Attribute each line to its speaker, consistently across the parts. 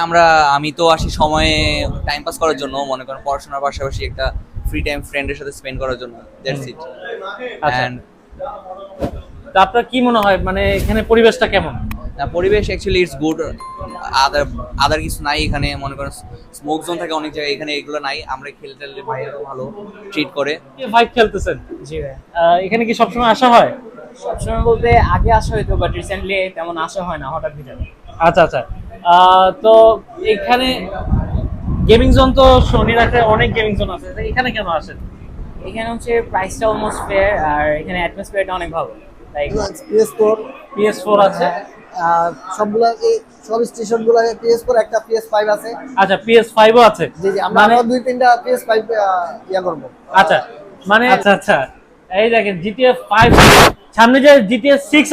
Speaker 1: আমরা আমি তো আসি সময়ে টাইম পাস করার জন্য মনে করেন পড়াশোনার পাশাপাশি একটা ফ্রি টাইম ফ্রেন্ডের সাথে স্পেন্ড করার জন্য দ্যাটস ইট
Speaker 2: তা আপনার কি মনে হয় মানে এখানে পরিবেশটা কেমন?
Speaker 1: পরিবেশ actually it's good other other কিছু নাই এখানে মনে করেন স্মোক জোন থাকে অনেক জায়গায় এখানে এগুলো নাই আমরা খেলতে টেলতে ভাইয়ারও ভালো ট্রিট করে।
Speaker 2: ভাই খেলতেছেন?
Speaker 3: জি ভাই।
Speaker 2: আহ, এখানে কি সবসময় আসা হয়?
Speaker 3: সবসময় বলতে আগে আসা হয়তো বাট রিসেন্টলি তেমন আসা হয় না হঠাৎ ভিতরে
Speaker 2: আচ্ছা আচ্ছা। তো এখানে গেমিং জোন তো শনি রাখে অনেক গেমিং জোন আছে। এখানে কেন আসেন?
Speaker 3: এখানে হচ্ছে প্রাইসটা অলমোস্ট ফেয়ার আর এখানে অ্যাটমসফিয়ারটা অনেক ভালো। Like
Speaker 4: PS four
Speaker 2: PS four আছে
Speaker 4: সবগুলা সব স্টেশনগুলো পিএস ফোর একটা পিএস ফাইভ আছে।
Speaker 2: আচ্ছা পিএস ফাইভও আছে।
Speaker 4: জি জি আমরা
Speaker 2: মানে
Speaker 4: আরও দুই তিনটা পিএস ফাইভ ইয়া করব।
Speaker 2: আচ্ছা মানে আচ্ছা আচ্ছা। এই দেখেন সামনে যে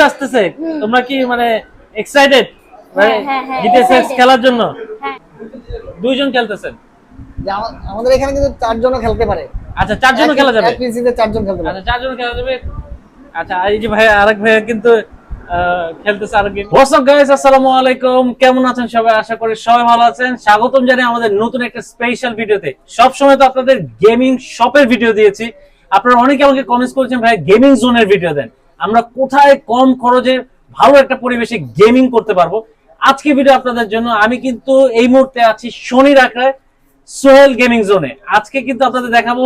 Speaker 2: আসতেছে তোমরা কি মানে এক্সাইটেড
Speaker 5: হ্যাঁ, হ্যাঁ, হ্যাঁ,
Speaker 2: জিটিএ সিক্স
Speaker 5: excited.
Speaker 2: খেলার জন্য?
Speaker 5: হ্যাঁ।
Speaker 2: দুইজন খেলতেছেন?
Speaker 4: আমাদের এখানে কিন্তু চারজনও খেলতে পারে।
Speaker 2: আচ্ছা চারজনও খেলা যাবে?
Speaker 4: এক পিসিতে চারজন খেলতে পারে।
Speaker 2: আচ্ছা চারজন খেলা যাবে? আচ্ছা এই যে ভাই আরেক ভাই কিন্তু খেলতেছে আরেক গেম হোয়াটসঅ্যাপ গাইস আসসালামু আলাইকুম। কেমন আছেন সবাই? আশা করি সবাই ভালো আছেন। স্বাগতম জানাই আমাদের নতুন একটা স্পেশাল ভিডিওতে সব সময় তো আপনাদের গেমিং শপের ভিডিও দিয়েছি। আপনারা অনেকে আমাকে কমেন্টস করেছেন ভাই গেমিং জোনের ভিডিও দেন। আমরা কোথায় কম খরচে ভালো একটা পরিবেশে গেমিং করতে পারব? আজকে ভিডিও আপনাদের জন্য আমি কিন্তু এই মুহূর্তে আছি শনি রাখড়ায় সোহেল গেমিং জোনে আজকে কিন্তু আপনাদের দেখাবো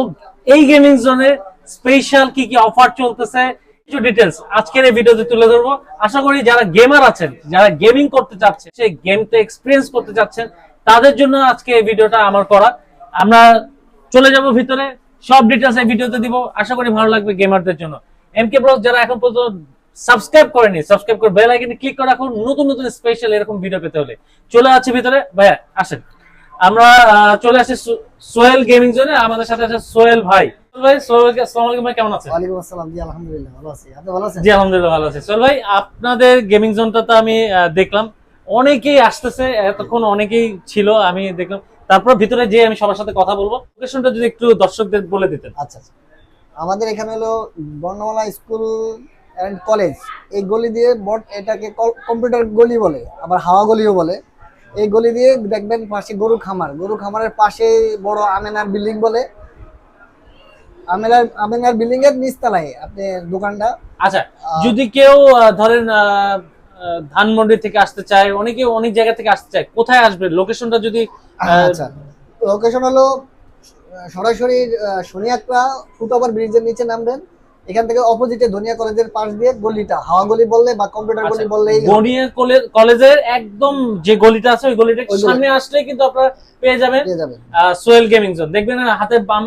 Speaker 2: এই গেমিং জোনে স্পেশাল কি কি অফার চলতেছে, কিছু ডিটেলস আজকের এই ভিডিওতে তুলে ধরবো। আশা করি যারা গেমার আছেন, যারা গেমিং করতে চাচ্ছেন সেই গেমটা এক্সপিরিয়েন্স করতে চাচ্ছেন, তাদের জন্য আজকে এই ভিডিওটা আমার করা। আমরা চলে যাব ভিতরে। সব ডিটেলস এই ভিডিওতে দিব। আশা করি ভালো লাগবে গেমারদের জন্য। এমকে ব্লগ যারা এখন পর্যন্ত সাবস্ক্রাইব করেনি সাবস্ক্রাইব করে বেল আইকনে ক্লিক করে রাখুন। নতুন নতুন স্পেশাল এরকম ভিডিও পেতে হলে। চলে আছে ভিতরে। ভাইয়া আসেন। আমরা চলে আসি সোহেল গেমিং জোনে আমাদের সাথে আছে সোহেল ভাই। ভাই সোহেল আসসালামু আলাইকুম ভাই কেমন আছেন?
Speaker 4: ওয়ালাইকুম আসসালাম। জি আলহামদুলিল্লাহ ভালো আছি। আপনি ভালো আছেন?
Speaker 2: জি আলহামদুলিল্লাহ ভালো আছি। সোহেল ভাই আপনাদের গেমিং জোনটা তো আমি দেখলাম। অনেকেই আসতেছে এতক্ষণ অনেকেই ছিল আমি দেখলাম। তারপর ভিতরে যে আমি সবার সাথে কথা বলব। লোকেশনটা যদি একটু দর্শকদের বলে দিতেন।
Speaker 4: আচ্ছা আচ্ছা। আমাদের এখানে হলো বর্ণমালা স্কুল অ্যান্ড কলেজ এই গলি দিয়ে বট এটাকে কম্পিউটার গলি বলে আবার হাওয়া গলিও বলে। এই গলি দিয়ে দেখবেন পাশে গরু খামার। গরু খামারের পাশে বড় আমেনার বিল্ডিং বলে। আমেনার আমেনার বিল্ডিং এর নিচতলায় আপনি দোকানটা।
Speaker 2: আচ্ছা যদি কেউ ধরেন ধানমন্ডি থেকে আসতে চায় অনেকে অনেক জায়গা থেকে আসতে চায় কোথায় আসবে? লোকেশনটা যদি
Speaker 4: আচ্ছা। লোকেশন হলো সরাসরি আহ, শনিয়াকড়া ফুটওভার ব্রিজের নিচে নামবেন। এখান থেকে অপোজিটে ধনিয়া কলেজের পাশ দিয়ে গলিটা হাওয়া গলি বললে বা কম্পিউটার গলি
Speaker 2: আচ্ছা,
Speaker 4: বললেই হবে।
Speaker 2: কলেজের একদম যে গলিটা আছে ওই গলিটা সামনে আসলে কিন্তু আপনারা পেয়ে যাবেন সোহেল গেমিং জোন দেখবেন না, হাতের বাম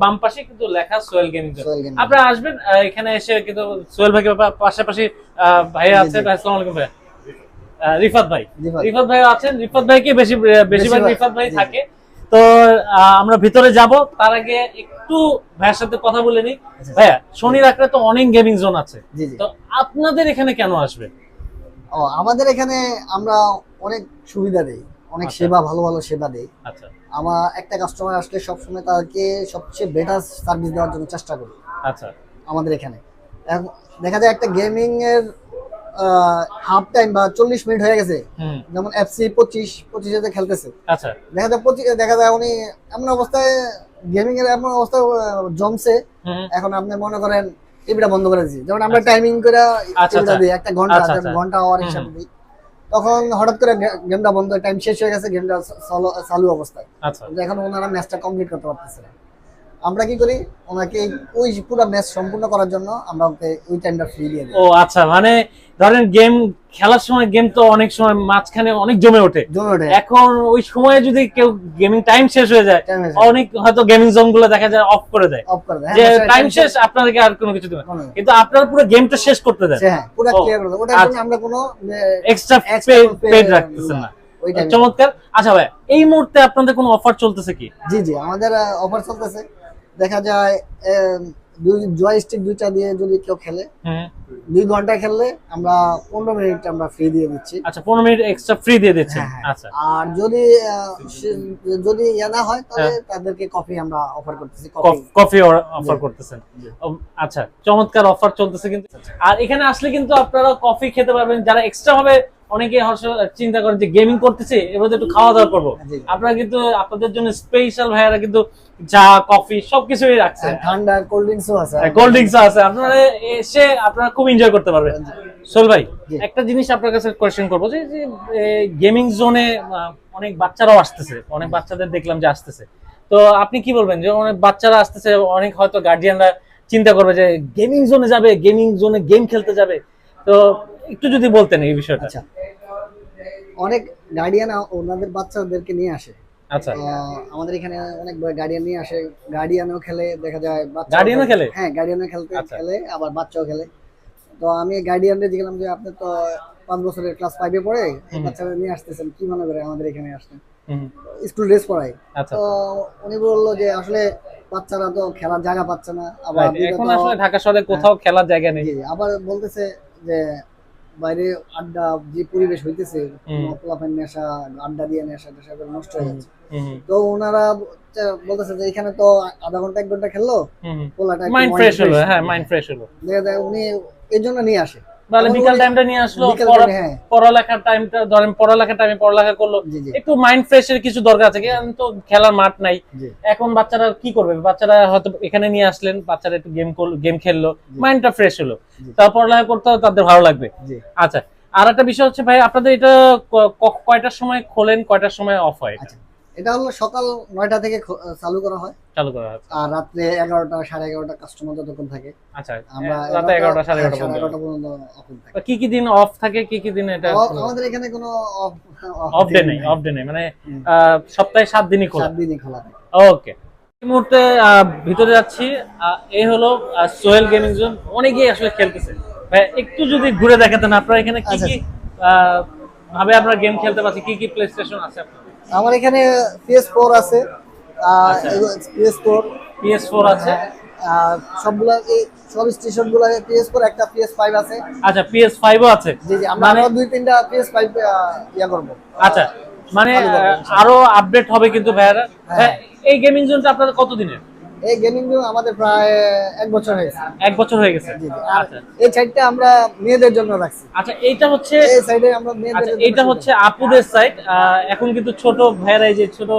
Speaker 2: বাম পাশে কিন্তু লেখা সোহেল গেমিং জোন আপনারা আসবেন এখানে এসে কিন্তু সোহেল ভাইকে পাশাপাশি ভাইয়া আছে। ভাই, আসসালামু আলাইকুম ভাইয়া। আহ, রিফাত ভাই।
Speaker 4: রিফাত।
Speaker 2: ভাই আছেন। রিফাত ভাইকে বেশি বেশিরভাগ রিফাত ভাই। থাকে। তো আহ, আমরা ভিতরে যাব। তার আগে একটু ভাইয়ের সাথে কথা বলে নিই।
Speaker 4: আচ্ছা।
Speaker 2: ভাইয়া শনি রাখলে তো অনেক গেমিং জোন আছে। তো আপনাদের এখানে কেন আসবে?
Speaker 4: ও আমাদের এখানে আমরা অনেক সুবিধা দেই। অনেক
Speaker 2: আচ্ছা।
Speaker 4: সেবা ভালো ভালো সেবা দেই।
Speaker 2: আচ্ছা।
Speaker 4: আমার একটা কাস্টমার আসলে সবসময় তাকে সবচেয়ে বেটার সার্ভিস দেওয়ার জন্য চেষ্টা করি।
Speaker 2: আচ্ছা।
Speaker 4: আমাদের এখানে। দেখা যায় একটা গেমিং এর হাফ টাইম বা চল্লিশ মিনিট হয়ে গেছে। যেমন এফসি পঁচিশ পঁচিশে খেলতেছে।
Speaker 2: আচ্ছা।
Speaker 4: দেখা যায় দেখা যায় উনি এমন অবস্থায় গেমিং এর এমন অবস্থা জমছে। এখন আপনি মনে করেন টিভিটা বন্ধ করে দিয়েছি। যেমন আমরা
Speaker 2: আচ্ছা।
Speaker 4: টাইমিং করে
Speaker 2: আচ্ছা,
Speaker 4: টিভিটা
Speaker 2: আচ্ছা।
Speaker 4: দিই একটা ঘণ্টা
Speaker 2: আচ্ছা, আচ্ছা।
Speaker 4: ঘণ্টা আওয়ার হিসাব দিই। তখন হঠাৎ করে গেমটা বন্ধ টাইম শেষ হয়ে গেছে গেমটা চালু- অবস্থায়।
Speaker 2: আচ্ছা।
Speaker 4: এখন ওনারা ম্যাচটা কমপ্লিট করতে পারতেছে না। আমরা কি করি? ওনাকে ওই পুরো ম্যাচ সম্পূর্ণ করার জন্য আমরা ওকে ওই টাইমটা ফ্রি দিয়ে দিই।
Speaker 2: ও আচ্ছা মানে ধরেন গেম খেলার সময় গেম তো অনেক সময় মাঝখানে অনেক জমে ওঠে।
Speaker 4: জমে ওঠে।
Speaker 2: এখন ওই সময়ে যদি কেউ গেমিং টাইম শেষ হয়ে যায় অনেক হয়তো গেমিং জোনগুলো দেখা যায় অফ করে দেয়।
Speaker 4: অফ করে দেয়।
Speaker 2: যে
Speaker 4: হ্যাঁ,
Speaker 2: টাইম শেষ আপনাদেরকে আর কোনো কিছু দেবে কিন্তু আপনারা পুরো গেমটা শেষ করতে দেন।
Speaker 4: হ্যাঁ পুরো ক্লিয়ার করে দেয়। ওটার জন্য
Speaker 2: আচ্ছা।
Speaker 4: আমরা কোনো
Speaker 2: এক্সট্রা পেড রাখতেছেন না। চমৎকার। আচ্ছা ভাই এই মুহূর্তে আপনাদের কোনো অফার চলতেছে কি?
Speaker 4: জি জি আমাদের অফার চলতেছে। দেখা যায় দুই জয়স্টিক দুইটা দিয়ে যদি কেউ খেলে দুই ঘণ্টা খেললে আমরা পনেরো মিনিট আমরা ফ্রি দিয়ে দিচ্ছি।
Speaker 2: আচ্ছা পনেরো মিনিট এক্সট্রা ফ্রি দিয়ে দিচ্ছেন?
Speaker 4: হ্যাঁ, হ্যাঁ।
Speaker 2: আচ্ছা।
Speaker 4: আর যদি যদি ইয়ে না হয় তাহলে তাদেরকে কফি আমরা অফার করতেছি কফি
Speaker 2: কফি অফার। করতেছেন। আচ্ছা চমৎকার অফার চলতেছে কিন্তু। আর এখানে আসলে কিন্তু আপনারা কফি খেতে পারবেন। যারা এক্সট্রা ভাবে অনেকে চিন্তা করেন যে গেমিং করতেছে এবার একটু খাওয়া দাওয়া করব আপনারা কিন্তু আপনাদের জন্য স্পেশাল ভাইয়ারা কিন্তু চা কফি সবকিছুই রাখছে।
Speaker 4: ঠান্ডা কোল্ড ড্রিঙ্কসও আছে।
Speaker 2: কোল্ড ড্রিঙ্কস আছে। আপনারা এসে আপনারা খুব এনজয় করতে পারবেন। সোল ভাই একটা জিনিস আপনার কাছে কোয়েশ্চেন করব যে গেমিং জোনে অনেক বাচ্চারাও আসতেছে। অনেক বাচ্চাদের দেখলাম যে আসতেছে। তো আপনি কি বলবেন যে অনেক বাচ্চারা আসতেছে অনেক হয়তো গার্ডিয়ানরা চিন্তা করবে যে গেমিং জোনে যাবে গেমিং জোনে গেম খেলতে যাবে। তো একটু যদি বলতেন এই বিষয়টা।
Speaker 4: আচ্ছা। অনেক গার্ডিয়ান ওনাদের বাচ্চাদেরকে নিয়ে আসে।
Speaker 2: আচ্ছা।
Speaker 4: আমাদের এখানে অনেক গার্ডিয়ান নিয়ে আসে। গার্ডিয়ানও খেলে দেখা যায়
Speaker 2: Guardian খেলে?
Speaker 4: হ্যাঁ গার্ডিয়ানও খেলতে
Speaker 2: আচ্ছা।
Speaker 4: খেলে আবার বাচ্চাও খেলে। তো আমি গার্ডিয়ানরে জিজ্ঞাসলাম যে আপনি তো পাঁচ বছরের ক্লাস ফাইভে পড়ে এই বাচ্চারা নিয়ে আসতেছেন কি মনে করে আমাদের এখানে আসতেন স্কুল ড্রেস
Speaker 2: আচ্ছা।
Speaker 4: তো উনি বলল যে আসলে বাচ্চারা তো খেলার জায়গা পাচ্ছে না আবার
Speaker 2: এখন আসলে ঢাকা শহরে কোথাও খেলার জায়গা নেই।
Speaker 4: আবার বলতেছে যে বাইরে আড্ডা যে পরিবেশ হইতেছে
Speaker 2: হুম।
Speaker 4: পোলাপেন নেশা আড্ডা দিয়ে নেশা টেশা করে নষ্ট হয়ে যাচ্ছে। তো ওনারা বলতেছে যে এখানে তো আধা ঘণ্টা এক ঘণ্টা খেললো পোলাটা
Speaker 2: মাইন্ড ফ্রেশ হলো হ্যাঁ মাইন্ড ফ্রেশ হলো।
Speaker 4: দেখা যায় উনি এই জন্য নিয়ে আসে।
Speaker 2: তাহলে
Speaker 4: এবং
Speaker 2: বিকাল টাইমটা নিয়ে আসলো
Speaker 4: হ্যাঁ।
Speaker 2: পড়ালেখার টাইমটা ধরেন পড়ালেখার টাইমে পড়ালেখা করল। একটু মাইন্ড ফ্রেশের কিছু দরকার আছে তো খেলার মাঠ নাই। এখন বাচ্চারা কি করবে? বাচ্চারা হয়তো এখানে নিয়ে আসলেন বাচ্চারা একটু গেম গেম খেললো মাইন্ডটা ফ্রেশ হলো।
Speaker 4: জি।
Speaker 2: তারপর পড়ালেখা করতে তাদের ভালো লাগবে। আচ্ছা আর একটা বিষয় হচ্ছে ভাই আপনাদের এটা কয়টার সময় খোলেন কয়টার সময় অফ হয় এটা
Speaker 4: আচ্ছা হলো সকাল নয়টা থেকে চালু করা হয়।
Speaker 2: চালু করা হচ্ছে
Speaker 4: আর রাত্রে এগারোটা সাড়ে এগারোটা কাস্টমার যতক্ষণ থাকে।
Speaker 2: আচ্ছা
Speaker 4: আমরা
Speaker 2: রাতে এগারোটা সাড়ে
Speaker 4: হ্যাঁ,
Speaker 2: এগারোটা পর্যন্ত।
Speaker 4: থাকে।
Speaker 2: কি কি দিন অফ থাকে কি কি দিন এটা
Speaker 4: আমাদের এখানে কোনো
Speaker 2: অফ ডে নেই অফ ডে নেই মানে সপ্তাহে সাত দিনই খোলা।
Speaker 4: সাত দিনই খোলা থাকে।
Speaker 2: ওকে এই মুহূর্তে ভিতরে যাচ্ছি এই হলো সোহেল গেমিং জোন অনেকেই আসলে খেলতেছে। ভাই একটু যদি ঘুরে দেখাতেন আপনারা এখানে কি
Speaker 4: আচ্ছা।
Speaker 2: কি আহ, ভাবে আপনারা গেম খেলতে পারছি কি কি প্লে স্টেশন আছে আপনার?
Speaker 4: আমার এখানে পিএস ফোর আছে। পিএস ফোর
Speaker 2: পিএস ফোর আছে?
Speaker 4: সবগুলা সব স্টেশনগুলা পিএস ফোর একটা পিএস ফাইভ আছে।
Speaker 2: আচ্ছা পিএস ফাইভও আছে।
Speaker 4: জি জি আমরা
Speaker 2: মানে
Speaker 4: দুই তিনটা পিএস ফাইভ ইয়া করব।
Speaker 2: আচ্ছা মানে আরও আপডেট হবে কিন্তু ভাইয়ারা।
Speaker 4: হ্যাঁ।
Speaker 2: এই গেমিং জোনটা আপনাদের কত দিনের
Speaker 4: এই গেমিং রুম আমাদের প্রায় এক বছর হয়েছে
Speaker 2: এক বছর হয়ে গেছে।
Speaker 4: আর
Speaker 2: আচ্ছা।
Speaker 4: এই সাইডটা আমরা মেয়েদের জন্য রাখছি।
Speaker 2: আচ্ছা এইটা হচ্ছে
Speaker 4: এই সাইডে আমরা মেয়েদের
Speaker 2: আচ্ছা
Speaker 4: সুবিধা।
Speaker 2: হচ্ছে আপুদের সাইড এখন কিন্তু ছোট ভাইরা এই যে ছোট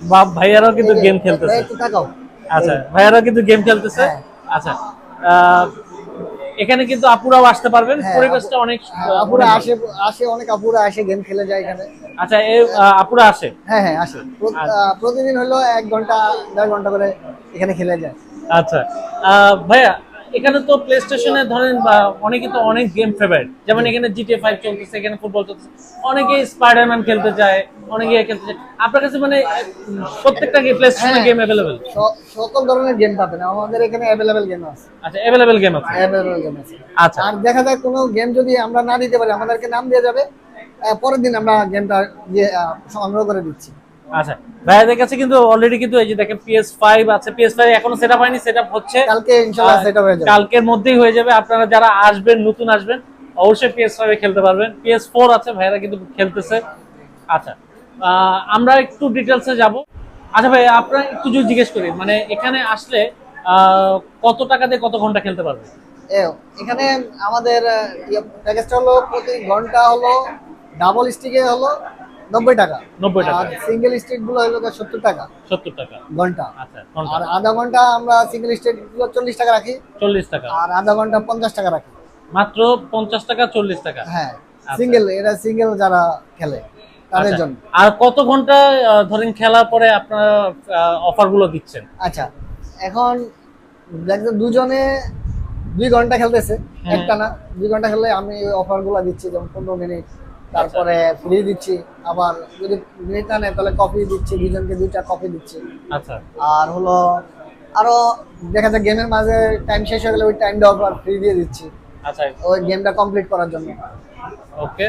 Speaker 2: বাপ ভাইয়ারাও কিন্তু গেম খেলতেছে। আচ্ছা ভাইয়ারাও কিন্তু গেম খেলতেছে।
Speaker 4: হ্যাঁ।
Speaker 2: আচ্ছা আহ, এখানে কিন্তু আপুরাও আসতে পারবেন।
Speaker 4: হ্যাঁ,
Speaker 2: পরিবেশটা অনেক
Speaker 4: আপুরা আসে আসে অনেক আপুরা আসে গেম খেলে যায় এখানে।
Speaker 2: আচ্ছা এই আপুরা আসে?
Speaker 4: হ্যাঁ হ্যাঁ আসে। প্রতিদিন হলো এক ঘণ্টা দেড় ঘণ্টা করে এখানে খেলে যায়।
Speaker 2: আচ্ছা। আহ, ভাইয়া এখানে তো প্লে স্টেশনে ধরেন বা অনেকে তো অনেক গেম ফেভারিট যেমন এখানে জিটিএ ফাইভ চলতেছে এখানে ফুটবল চলতেছে। অনেকে স্পাইডারম্যান খেলতে চায় অনেকে খেলতে চায় আপনার কাছে মানে প্রত্যেকটা প্লে স্টেশনে। গেম অ্যাভেলেবেল
Speaker 4: সকল ধরনের গেম পাবেন। আমাদের এখানে অ্যাভেলেবেল গেম আছে।
Speaker 2: আচ্ছা অ্যাভেলেবেল গেম আছে।
Speaker 4: অ্যাভেলেবেল গেম আছে।
Speaker 2: আচ্ছা।
Speaker 4: আর দেখা যায় কোনো গেম যদি আমরা না দিতে পারি আমাদেরকে নাম দিয়ে যাবে পরের দিন আমরা গেমটা সংগ্রহ করে দিচ্ছি।
Speaker 2: আচ্ছা ভাইয়াদের কাছে কিন্তু অলরেডি কিন্তু এই যে দেখেন পিএস ফাইভ আছে পিএস ফাইভ এখনও সেট আপ হয়নি সেট আপ হচ্ছে।
Speaker 4: কালকে ইনশাল্লাহ সেটা হয়ে যাবে।
Speaker 2: কালকের মধ্যেই হয়ে যাবে আপনারা যারা আসবেন নতুন আসবেন অবশ্যই পিএস ফাইভে খেলতে পারবেন। পিএস ফোর আছে ভাইয়ারা কিন্তু খেলতেছে। আচ্ছা আমরা একটু ডিটেলসে যাব। আচ্ছা ভাই আপনারা একটু যদি জিজ্ঞেস করি মানে এখানে আসলে কত টাকা দিয়ে কত ঘণ্টা খেলতে পারবে?
Speaker 4: এখানে আমাদের প্যাকেজটা হলো প্রতি ঘণ্টা হলো ডাবল স্টিকে হলো নব্বই টাকা।
Speaker 2: 90 টাকা।
Speaker 4: আর সিঙ্গেল স্টিকগুলো হলো সত্তর টাকা।
Speaker 2: সত্তর টাকা।
Speaker 4: ঘণ্টা।
Speaker 2: আচ্ছা
Speaker 4: আর আধা ঘণ্টা আমরা সিঙ্গেল স্টিকগুলো চল্লিশ টাকা রাখি।
Speaker 2: চল্লিশ টাকা।
Speaker 4: আর আধা ঘণ্টা পঞ্চাশ টাকা রাখি।
Speaker 2: মাত্র পঞ্চাশ টাকা চল্লিশ টাকা।
Speaker 4: হ্যাঁ সিঙ্গেল এটা সিঙ্গেল যারা খেলে তাদের
Speaker 2: আচ্ছা।
Speaker 4: জন্য।
Speaker 2: আর কত ঘণ্টা ধরেন খেলার পরে আপনারা অফারগুলো দিচ্ছেন?
Speaker 4: আচ্ছা এখন দুজনে দুই ঘণ্টা খেলতেছে
Speaker 2: হুম।
Speaker 4: একটা না দুই ঘণ্টা খেললে আমি অফারগুলা দিচ্ছি যেমন পনেরো মিনিট তারপরে ফ্রি দিচ্ছি আবার যদি মিনিট না নেয় তাহলে কফি দিচ্ছি দুজনকে দুইটা কফি দিচ্ছি।
Speaker 2: আচ্ছা।
Speaker 4: আর হলো আরও দেখা যায় গেমের মাঝে টাইম শেষ হয়ে গেলে ওই টাইমটা অফার ফ্রি দিয়ে দিচ্ছি।
Speaker 2: আচ্ছা।
Speaker 4: ওই গেমটা কমপ্লিট করার জন্য।
Speaker 2: ওকে।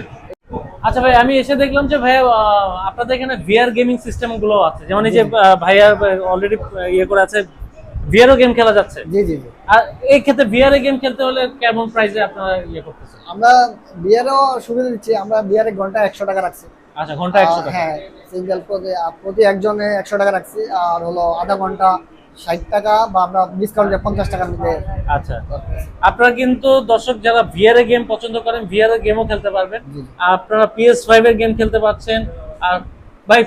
Speaker 2: আচ্ছা ভাই আমি এসে দেখলাম যে ভাই আপনাদের এখানে ভিআর গেমিং সিস্টেমগুলো আছে। যেমন এই যে ভাইয়া অলরেডি ইয়ে করে আছে ভিআরও গেম খেলা যাচ্ছে?
Speaker 4: জি জি জি।
Speaker 2: আর এই ক্ষেত্রে ভিআর গেম খেলতে হলে কেমন প্রাইসে আপনারা ইয়ে করতেছেন?
Speaker 4: আমরা বিয়ারও সুবিধা দিচ্ছি আমরা বিয়ারে ঘণ্টা একশো টাকা রাখছি।
Speaker 2: আচ্ছা ঘণ্টা একশো টাকা?
Speaker 4: হ্যাঁ সিঙ্গেল প্রতি প্রতি একজনে একশো টাকা রাখছি আর হলো আধা ঘণ্টা ষাট টাকা বা আমরা ডিসকাউন্ট পঞ্চাশ টাকার মধ্যে
Speaker 2: আচ্ছা। আপনারা কিন্তু দর্শক যারা ভিআর এ গেম পছন্দ করেন ভিআর এ গেমও খেলতে পারবেন। আপনারা পিএস ফাইভ এর গেম খেলতে পারছেন। আর ভাই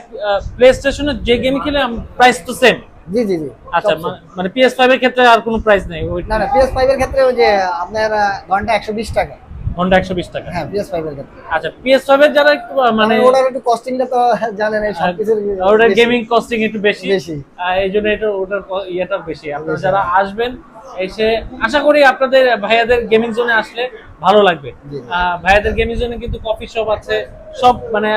Speaker 2: প্লে স্টেশনের যে গেম খেলে প্রাইস তো সেম
Speaker 4: জি জি জি।
Speaker 2: আচ্ছা মানে PS5 এর ক্ষেত্রে আর কোনো প্রাইস নেই?
Speaker 4: না না PS5 এর ক্ষেত্রে ওই যে আপনার ঘণ্টা একশো বিশ টাকা।
Speaker 2: ঘণ্টা একশো বিশ টাকা।
Speaker 4: হ্যাঁ পিএস ফাইভ এর ক্ষেত্রে।
Speaker 2: আচ্ছা PS5 এর যারা একটু
Speaker 4: মানে ওটার একটু কস্টিংটা তো জানেন এই সবকিছুর
Speaker 2: ওটার গেমিং কস্টিং একটু বেশি।
Speaker 4: বেশি।
Speaker 2: আহ, এই জন্য এটা ওটার ইয়েটা বেশি। আপনারা যারা আসবেন এসে আশা করি আপনাদের ভাইয়াদের গেমিং জোনে আসলে ভালো লাগবে। ভাইয়াদের গেমিং জোনে কিন্তু কফি শপ আছে সব মানে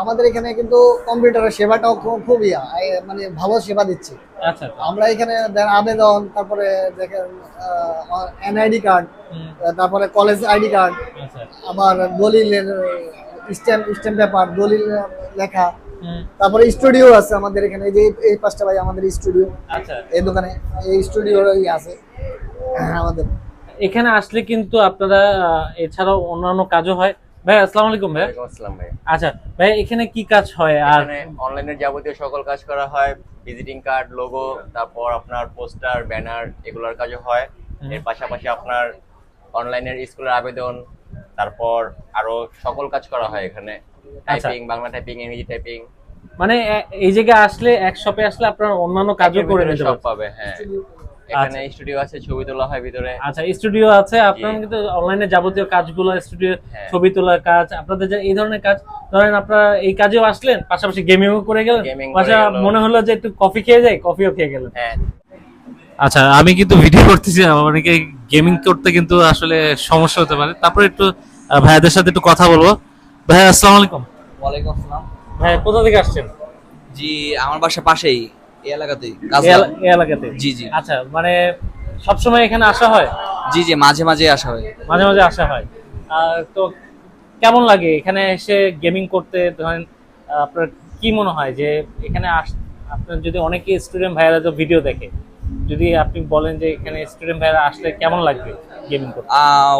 Speaker 4: আমাদের এখানে কিন্তু কম্পিউটারের সেবাটাও খুব ইয়া মানে ভালো সেবা দিচ্ছে।
Speaker 2: আচ্ছা।
Speaker 4: আমরা এখানে দেন আবেদন তারপরে দেখেন এনআইডি কার্ড তারপরে কলেজ আইডি কার্ড আবার দলিলের স্ট্যাম্প স্ট্যাম্প পেপার দলিল লেখা। তারপরে স্টুডিও আছে আমাদের এখানে এই যে এই পাঁচটা ভাই আমাদের স্টুডিও।
Speaker 2: আচ্ছা।
Speaker 4: এই দোকানে এই স্টুডিও আছে। আমাদের।
Speaker 2: এখানে আসলে কিন্তু আপনারা এছাড়াও অন্যান্য কাজও হয়। ভাই আসসালামু আলাইকুম ভাই।
Speaker 5: আসসালাম ভাই।
Speaker 2: আচ্ছা ভাই এখানে কি কাজ হয় আর?
Speaker 5: এখানে অনলাইনের যাবতীয় সকল কাজ করা হয়। ভিজিটিং কার্ড লোগো তারপর আপনার পোস্টার ব্যানার এগুলোর কাজও হয়। এর পাশাপাশি আপনার অনলাইনের স্কুলের আবেদন তারপর আরও সকল কাজ করা হয় এখানে। টাইপিং বাংলা টাইপিং ইংরেজি টাইপিং
Speaker 2: মানে এই জায়গায় আসলে এক শপে আসলে আপনারা অন্যান্য কাজও করে নিতে
Speaker 5: পাবে হ্যাঁ। এখানে স্টুডিও আছে ছবি তোলা হয় ভিতরে।
Speaker 2: আচ্ছা স্টুডিও আছে আপনারা কিন্তু অনলাইনে যাবতীয় কাজগুলো স্টুডিও
Speaker 5: হ্যাঁ।
Speaker 2: ছবি তোলার কাজ আপনাদের যে এই ধরনের কাজ ধরেন আপনারা এই কাজেও আসলেন পাশাপাশি গেমিংও করে গেলেন।
Speaker 5: করে
Speaker 2: মনে হলো যে একটু কফি খেয়ে যাই কফিও খেয়ে গেলেন।
Speaker 5: হ্যাঁ।
Speaker 2: আচ্ছা আমি কিন্তু ভিডিও করতেছি অনেকে গেমিং করতে কিন্তু আসলে সমস্যা হতে পারে। তারপরে একটু ভাইয়াদের সাথে একটু কথা বলব। ভাইয়া আসসালামু আলাইকুম।
Speaker 1: ওয়ালাইকুম আসসালাম।
Speaker 2: ভাইয়া কোথা থেকে আসছেন?
Speaker 1: জি আমার বাসা পাশেই এই এলাকাতেই
Speaker 2: এই এলাকাতে
Speaker 1: জি জি।
Speaker 2: আচ্ছা মানে সবসময় এখানে আসা হয়?
Speaker 1: জি জি মাঝে মাঝে আসা হয়।
Speaker 2: মাঝে মাঝে আসা হয়। তো কেমন লাগে এখানে এসে গেমিং করতে? ধরেন আপনার কি মনে হয় যে এখানে আস আপনার যদি অনেকে স্টুডেন্ট ভাইয়েরা তো ভিডিও দেখে যদি আপনি বলেন যে এখানে স্টুডেন্ট ভাইয়েরা আসলে কেমন লাগবে গেমিং করতে?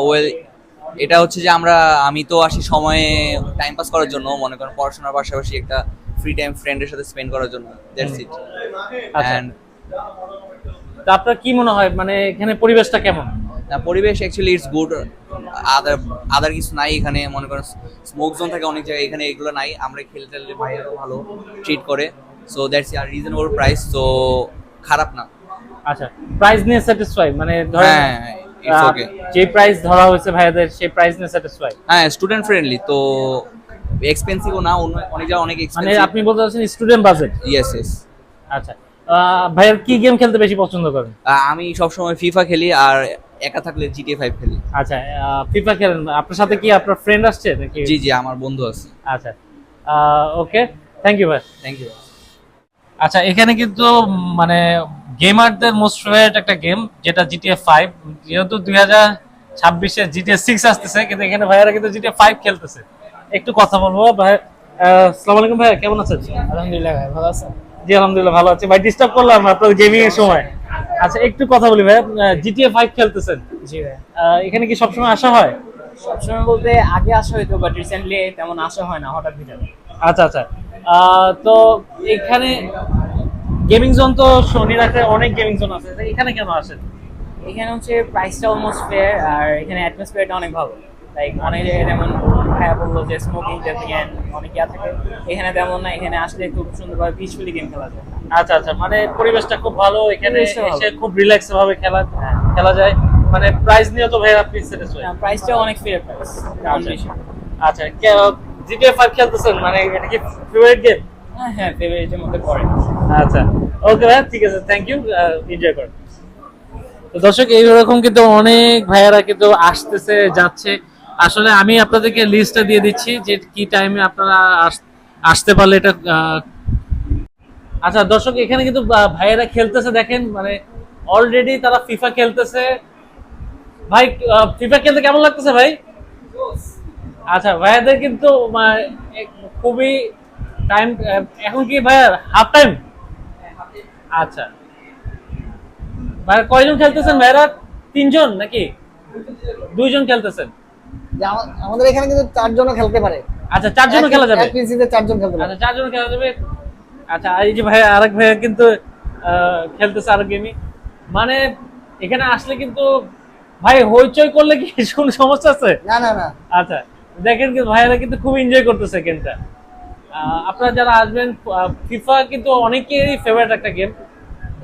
Speaker 1: ওয়েল এটা হচ্ছে যে আমরা আমি তো আসি সময়ে টাইম পাস করার জন্য মনে করেন পড়াশোনার পাশাপাশি একটা ফ্রি টাইম ফ্রেন্ডের সাথে স্পেন্ড করার জন্য দ্যাটস ইট
Speaker 2: তো আপনার কি মনে হয় মানে এখানে পরিবেশটা কেমন?
Speaker 1: পরিবেশ actually it's good other other কিছু নাই এখানে মনে করেন স্মোক জোন থাকে অনেক জায়গায় এখানে এগুলো নাই আমরা খেলে টেললে ভাইয়ারও ভালো ট্রিট করে সো দ্যাটস আর রিজনেবল প্রাইস তো খারাপ না।
Speaker 2: আচ্ছা প্রাইস নিয়ে স্যাটিসফাই মানে ধরেন যে প্রাইস ধরা হয়েছে ভাইয়াদের সেই প্রাইস নিয়ে স্যাটিসফাই
Speaker 1: হ্যাঁ স্টুডেন্ট ফ্রেন্ডলি তো এক্সপেন্সিভও না অন্য অনেক জায়গায় অনেক
Speaker 2: মানে আপনি বলতে চাচ্ছেন স্টুডেন্ট বাজেট
Speaker 1: ইয়েস ইয়েস
Speaker 2: আচ্ছা ভাইয়ার কি গেম খেলতে বেশি পছন্দ করেন?
Speaker 1: আমি সবসময় ফিফা খেলি আর একা থাকলে জিটিএ ফাইভ খেলি।
Speaker 2: আচ্ছা ফিফা খেলেন আপনার সাথে কি আপনার ফ্রেন্ড আসছে নাকি?
Speaker 1: জি জি আমার বন্ধু আছে।
Speaker 2: আচ্ছা ওকে থ্যাংক ইউ ভাই।
Speaker 1: থ্যাংক ইউ
Speaker 2: আচ্ছা এখানে কিন্তু মানে গেমারদের মোস্ট ফেভারিট একটা গেম যেটা জিটিএ ফাইভ যেহেতু দুই হাজার ছাব্বিশে জিটিএ সিক্স আসতেছে কিন্তু এখানে ভাইয়ারা কিন্তু জিটিএ ফাইভ খেলতেছে। একটু কথা বলব ভাই আসসালামু আলাইকুম ভাই কেমন আছেন?
Speaker 3: আলহামদুলিল্লাহ ভাই ভালো আছেন
Speaker 2: জি আলহামদুলিল্লাহ ভালো আছি। ভাই ডিস্টার্ব করলাম আপনার গেমিং এর সময়। আচ্ছা একটু কথা বলি ভাই জিটিএ ফাইভ খেলতেছেন?
Speaker 3: জি ভাই।
Speaker 2: এখানে কি সবসময় আসা হয়?
Speaker 3: সবসময় বলতে আগে আসা হয়তো বাট রিসেন্টলি তেমন আসা হয় না হঠাৎ ভিতরে
Speaker 2: আচ্ছা আচ্ছা। তো এখানে গেমিং জোন তো শনি রাখে অনেক গেমিং জোন আছে। এখানে কেন আসেন?
Speaker 3: এখানে হচ্ছে প্রাইসটা অলমোস্ট ফেয়ার আর এখানে অ্যাটমসফিয়ারটা অনেক ভালো। লাইক অনেক যেমন ভাইয়া বলল যে স্মোকিং জ্যান অনেক ইয়া থাকে। এখানে তেমন না এখানে আসলে খুব সুন্দরভাবে পিসফুলি গেম খেলা যায়।
Speaker 2: আচ্ছা আচ্ছা মানে পরিবেশটা খুব ভালো এখানে এসে খুব রিল্যাক্স ভাবে খেলা খেলা যায়। মানে প্রাইস নিয়ে তো ভাই আপনি স্যাটিসফাই
Speaker 3: প্রাইসটাও অনেক ফেয়ার প্রাইস
Speaker 2: আচ্ছা।
Speaker 3: বেশি।
Speaker 2: আচ্ছা জিটিএ ফাইভ খেলতেছেন? মানে এটা কি ফেভারিট গেম
Speaker 3: হ্যাঁ হ্যাঁ ফেভারিটের মধ্যে পড়ে।
Speaker 2: আচ্ছা। ওকে ভাই ঠিক আছে থ্যাংক ইউ এনজয় করেন তো দর্শক এইরকম কিন্তু অনেক ভাইয়ারা কিন্তু আসতেছে যাচ্ছে। আসলে আমি আপনাদেরকে লিস্টটা দিয়ে দিচ্ছি যে কি টাইমে আপনারা আসতে পারলে এটা আচ্ছা দর্শক এখানে কিন্তু ভাইয়েরা খেলতেছে দেখেন মানে অলরেডি তারা ফিফা খেলতেছে। ভাই ফিফা খেলতে কেমন লাগতেছে ভাই? আচ্ছা ভাইয়াদের কিন্তু আহ, খুবই টাইম এখন কি ভাইয়া হাফ টাইম আচ্ছা। ভাই কয়জন খেলতেছেন? ভাইরা তিনজন নাকি? দুইজন খেলতেছেন।
Speaker 4: আমাদের এখানে কিন্তু চারজনও খেলতে পারে।
Speaker 2: আচ্ছা চারজনও খেলা যাবে?
Speaker 4: এক পিসিতে চারজন খেলতে পারে।
Speaker 2: আচ্ছা চারজন খেলা যাবে। আচ্ছা এই যে ভাই আরেক ভাই কিন্তু খেলতেছে আরও গেমই। মানে এখানে আসলে কিন্তু ভাই হইচই করলে কি কোনো সমস্যা আছে?
Speaker 4: না না না।
Speaker 2: আচ্ছা দেখেন কিন্তু ভাইয়েরা কিন্তু খুব এনজয় করতেছে গেমটা। আপনারা যারা আসবেন ফিফা কিন্তু অনেকেরই ফেভারিট একটা গেম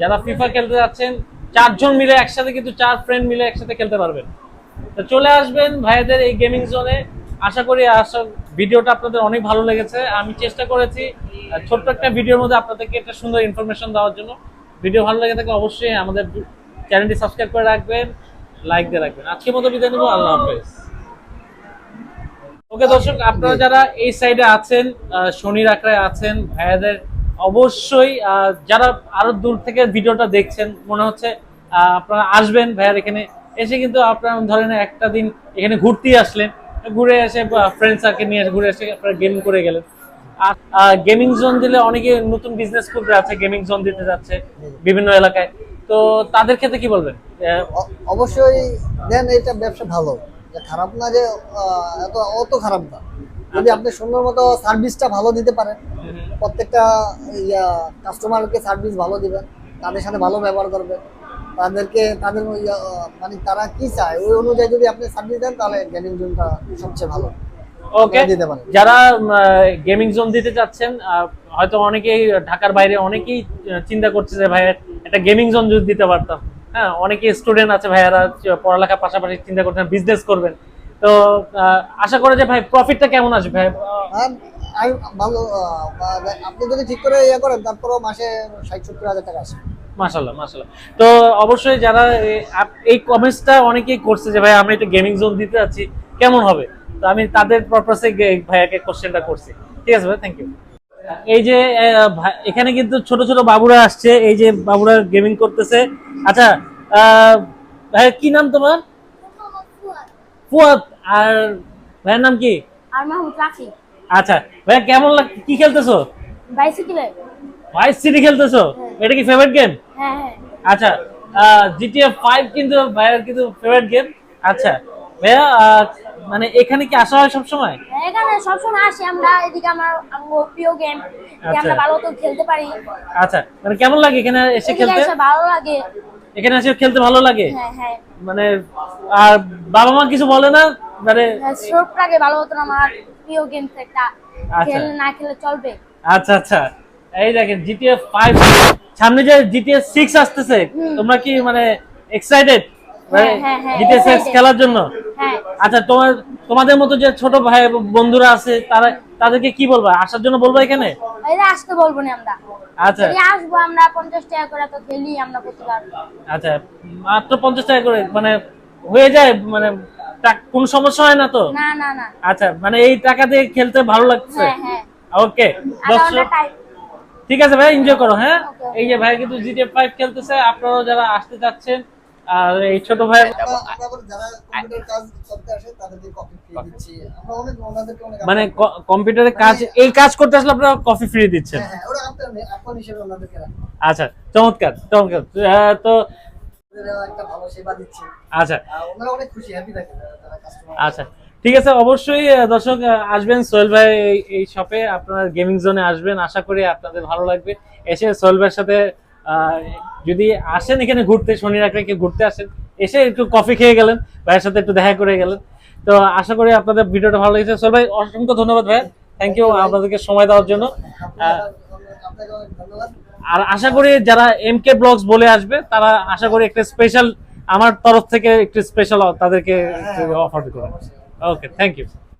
Speaker 2: যারা ফিফা খেলতে যাচ্ছেন, চারজন মিলে একসাথে কিন্তু চার ফ্রেন্ড মিলে একসাথে খেলতে পারবেন। তো চলে আসবেন ভাইদের এই গেমিং জোনে আশা করি আসা ভিডিওটা আপনাদের অনেক ভালো লেগেছে। আমি চেষ্টা করেছি ছোট্ট একটা ভিডিওর মধ্যে আপনাদেরকে একটা সুন্দর ইনফরমেশন দেওয়ার জন্য। ভিডিও ভালো লেগে থাকলে অবশ্যই আমাদের চ্যানেলটি সাবস্ক্রাইব করে রাখবেন লাইক দিয়ে রাখবেন। আজকের মতো বিদায় নেব, আল্লাহ হাফেজ। ওকে, দর্শক, আপনারা যারা এই সাইডে আছেন শনির আখড়ায় আছেন, ভাইয়াদের অবশ্যই যারা আরও দূর থেকে ভিডিওটা দেখছেন, মনে হচ্ছে আপনারা আসবেন ভাইয়ার এখানে। এসে কিন্তু আপনারা ধরেন একটা দিন এখানে ঘুরতেই আসলেন। ঘুরে এসে ফ্রেন্ড সার্কেল নিয়ে ঘুরে এসে আপনারা গেম করে গেলেন। আর গেমিং জোন দিলে অনেকে নতুন বিজনেস করতে যাচ্ছে গেমিং জোন দিতে যাচ্ছে বিভিন্ন এলাকায়। তো তাদের ক্ষেত্রে কি বলবেন?
Speaker 4: অবশ্যই দেন এটা ব্যবসা ভালো। খারাপ না যে এত অত খারাপ না। যদি আপনি সুন্দর মতো সার্ভিসটা ভালো দিতে পারেন প্রত্যেকটা ইয়া কাস্টমারকে সার্ভিস ভালো দিবেন তাদের সাথে ভালো ব্যবহার করবেন তাদেরকে তাদের মানে তারা কি চায় ওই অনুযায়ী যদি আপনি সার্ভিস দেন তাহলে গেমিং জোনটা সবচেয়ে ভালো।
Speaker 2: ওকে যারা গেমিং জোন দিতে চাচ্ছেন হয়তো অনেকেই ঢাকার বাইরে অনেকেই চিন্তা করছে যে ভাই একটা গেমিং জোন যদি দিতে পারতাম। হ্যাঁ অনেকে স্টুডেন্ট আছে ভাইয়ারা পড়ালেখার পাশাপাশি চিন্তা করছেন বিজনেস করবেন। তো আশা করে যে ভাই প্রফিটটা কেমন আসবে ভাই?
Speaker 4: আমি ভালো আপনি যদি ঠিক করে ইয়ে করেন তারপরেও মাসে ষাট সত্তর হাজার টাকা আসে।
Speaker 2: মাশাল্লাহ মাশাল্লাহ তো অবশ্যই যারা এই কমেন্টসটা অনেকেই করছে যে ভাই আমরা একটা গেমিং জোন দিতে যাচ্ছি কেমন হবে? তো আমি তাদের পারপাসে ভাইয়াকে কোশ্চেনটা করছি। ঠিক আছে ভাই থ্যাংক ইউ এই যে এখানে কিন্তু ছোট ছোট বাবুরা আসছে এই যে বাবুরা গেমিং করতেছে। আচ্ছা ভাই কি নাম তোমার? ফুয়াদ। আর ভাইয়ের নাম কি? আচ্ছা ভাইয়া কেমন লাগ কি খেলতেছো? Vice city খেলতেছো? এটা কি ফেভারিট গেম
Speaker 6: হ্যাঁ হ্যাঁ।
Speaker 2: আচ্ছা জিটিএ ফাইভ কিন্তু ভাইয়ার কিন্তু ফেভারিট গেম আচ্ছা ভাইয়া মানে এখানে কি আসা হয় সবসময়?
Speaker 6: হ্যাঁ, এখানে সবসময় আসি আমরা এদিকে আমার প্রিয় গেম
Speaker 2: আচ্ছা।
Speaker 6: আমরা ভালো তো খেলতে পারি।
Speaker 2: আচ্ছা মানে কেমন লাগে এখানে এসে খেলতে?
Speaker 6: ভালো লাগে।
Speaker 2: এখানে এসে খেলতে ভালো লাগে?
Speaker 6: হ্যাঁ হ্যাঁ।
Speaker 2: মানে আর বাবা মা কিছু বলে না? মানে
Speaker 6: হ্যাঁ, শোট লাগে ভালো হতো না আমার প্রিয় গেম একটা।
Speaker 2: আচ্ছা।
Speaker 6: খেলে না খেলে চলবে।
Speaker 2: আচ্ছা আচ্ছা। এই দেখেন জিটিএ ফাইভ সামনে যে জিটিএ সিক্স আসতেছে তোমরা কি মানে এক্সাইটেড
Speaker 6: হ্যাঁ, হ্যাঁ, হ্যাঁ, excited।
Speaker 2: খেলার জন্য?
Speaker 6: হ্যাঁ।
Speaker 2: আচ্ছা তোমার তোমাদের মতো যে ছোট ভাই বন্ধুরা আছে তারা তাদেরকে কি বলবা? আসার জন্য বলবা এখানে?
Speaker 6: আসতে বলব না আমরা।
Speaker 2: আচ্ছা।
Speaker 6: আসব আমরা পঞ্চাশ টাকা করে তো খেলি আমরা প্রতিবার।
Speaker 2: আচ্ছা মাত্র পঞ্চাশ টাকা করে মানে হয়ে যায় মানে কোনো সমস্যা হয় না তো?
Speaker 6: না না না।
Speaker 2: আচ্ছা মানে এই টাকা দিয়ে খেলতে ভালো লাগছে?
Speaker 6: হ্যাঁ হ্যাঁ।
Speaker 2: ওকে ঠিক আছে ভাই এনজয় করো হ্যাঁ? এই যে ভাই কিন্তু জিটিএ ফাইভ খেলতেছে আপনারাও যারা আসতে চাচ্ছেন আর এই ছোট ভাই
Speaker 4: যারা কম্পিউটার কাজ
Speaker 2: মানে ক- কম্পিউটারে কাজ এই কাজ করতে আসলে আপনারা কফি ফ্রি দিচ্ছেন।
Speaker 4: হ্যাঁ হ্যাঁ
Speaker 2: আচ্ছা চমৎকার চমৎকার। তো আচ্ছা। আচ্ছা ঠিক আছে অবশ্যই দর্শক আসবেন সোহেল ভাই এই- শপে আপনারা গেমিং জোনে আসবেন। আশা করি আপনাদের ভালো লাগবে। এসে সোহেল ভাইয়ের সাথে যদি আসেন এখানে ঘুরতে শনি রাখলে ঘুরতে আসেন এসে একটু কফি খেয়ে গেলেন ভাইয়ের সাথে একটু দেখা করে গেলেন। তো আশা করি আপনাদের ভিডিওটা ভালো লেগেছে। সোহেল ভাই অসংখ্য ধন্যবাদ ভাই থ্যাংক ইউ আপনাদেরকে সময় দেওয়ার জন্য। আর আশা করি যারা এম কে ব্লগস বলে আসবে তারা আশা করি একটা স্পেশাল আমার তরফ থেকে একটু স্পেশাল তাদেরকে অফার করবে ওকে থ্যাংক ইউ